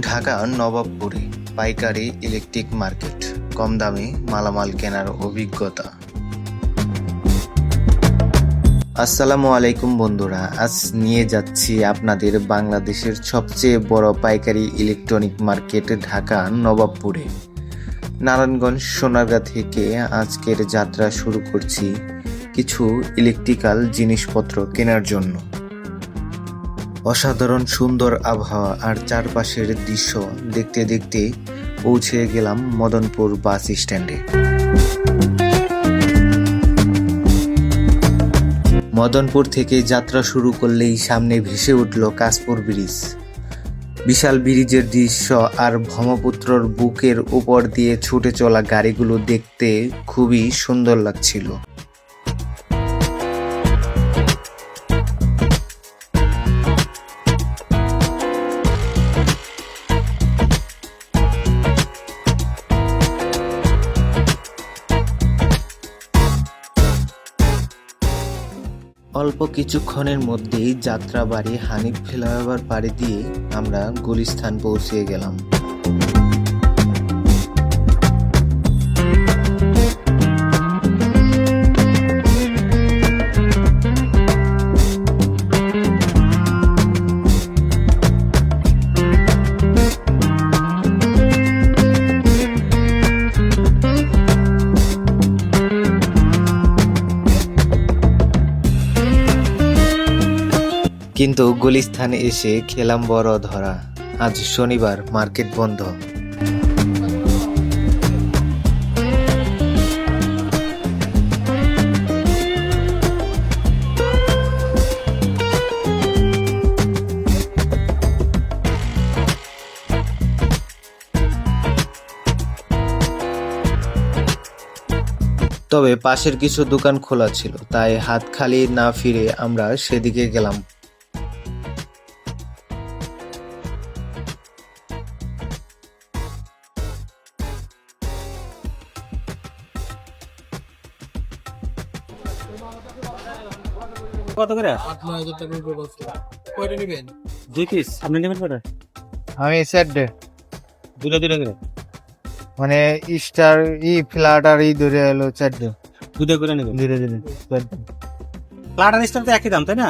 ঢাকা, নবাবপুরে, পাইকারি electric market. কম দামে মালামাল কেনার অভিজ্ঞতা। আসসালামু আলাইকুম বন্ধুরা, আজ নিয়ে যাচ্ছি আপনাদের বাংলাদেশের সবচেয়ে বড় পাইকারি ইলেকট্রনিক মার্কেট ঢাকা, নবাবপুরে। নারায়ণগঞ্জ, সোনারগাঁ থেকে আজকের যাত্রা শুরু করছি কিছু ইলেকট্রিক্যাল জিনিসপত্র কেনার জন্য। অসাধারণ সুন্দর আবহাওয়া আর চারপাশের দৃশ্য দেখতে দেখতে পৌঁছে গেলাম মদনপুর বাস স্ট্যান্ডে। মদনপুর থেকে যাত্রা শুরু করলেই সামনে ভেসে উঠল কাশপুর ব্রিজ। বিশাল ব্রিজের দৃশ্য আর ব্রহ্মপুত্রর বুকের উপর দিয়ে ছুটে চলা গাড়িগুলো দেখতে খুবই সুন্দর লাগছিল। অল্প কিছুক্ষণের মধ্যেই যাত্রাবাড়ি হানিফ ফ্লাইওভার পাড়ি দিয়ে আমরা গুলিস্থান পৌঁছে গেলাম। কিন্তু গুলিস্থানে এসে খেলাম বড় ধরা। আজ শনিবার মার্কেট বন্ধ। তবে পাশের কিছু দোকান খোলা ছিল, তাই হাত খালি না ফিরে আমরা সেদিকে গেলাম। কত করে? আট নয় হাজার টাকার উপর বস্তা। কয়টা নেবেন? দুই পিস আপনি নেবেন কটা আমি স্যারডে দুটো দুটো করে? মানে স্টার ই ফ্ল্যাট আর ই ধরে এলো চারটে দুটো করে নেবেন? ধীরে ধীরে চারটে প্লাটার স্টার তো একই দাম তাই না?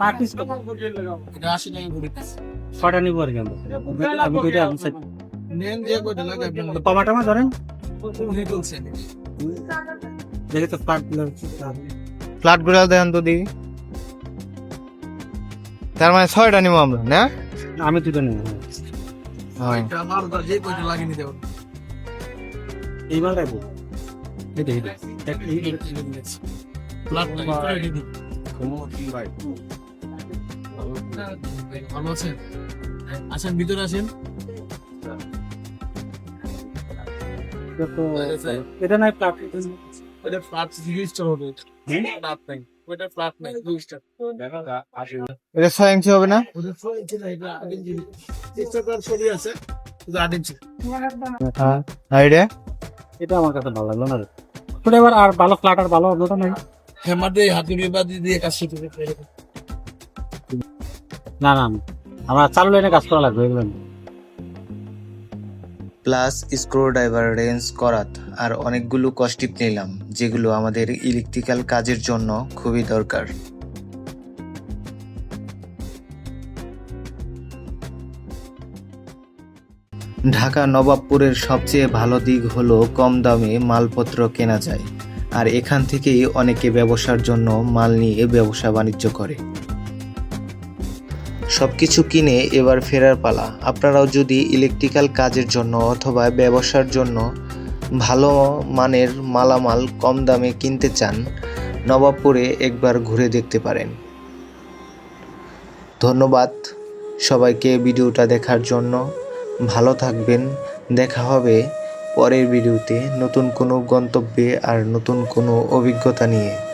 পার পিস এটা আশি টাকা করে ছটা নিবো আর কি আমি কইটা আপনি সাইড নেন যে কয়টা লাগে আপনার টমাটো ধরেন। দেখে তো পার ফ্ল্যাটগুলো দেন তো দিই তার মানে ছয়টা নিবো আমরা না? আমি দুটো নেব হ্যাঁ। এটা এটা এটা প্লাট আসেন ভিতরে আসেন এটা নাই প্লাট ফ্ল্যাট দুই হবে। এটা ছয় ইঞ্চি হবে না? না এটা ইঞ্চি হ্যাঁ আর এটা? এটা আমার কাছে ভালো লাগল না এবার আর ভালো ফ্ল্যাট আর ভালো নাই? দিয়ে হাতে বাদি দিয়ে কাজ না না আমরা চালু লাইনে কাজ করা লাগবে এগুলো না। প্লাস স্ক্রু ড্রাইভার রেঞ্জ করাত, আর অনেকগুলো কস্টিপ নিলাম, যেগুলো আমাদের ইলেকট্রিক্যাল কাজের জন্য খুবই দরকার। ঢাকা নবাবপুরের সবচেয়ে ভালো দিক হলো কম দামে মালপত্র কেনা যায়, আর এখান থেকেই অনেকে ব্যবসার জন্য মাল নিয়ে ব্যবসা বাণিজ্য করে। সবকিছু কিনে এবার ফেরার পালা। আপনারাও যদি ইলেকট্রিক্যাল কাজের জন্য অথবা ব্যবসার জন্য ভালো মানের মালামাল কম দামে কিনতে চান, নবাবপুরে একবার ঘুরে দেখতে পারেন। ধন্যবাদ সবাইকে ভিডিওটা দেখার জন্য। ভালো থাকবেন, দেখা হবে পরের ভিডিওতে নতুন কোনো গন্তব্যে আর নতুন কোনো অভিজ্ঞতা নিয়ে।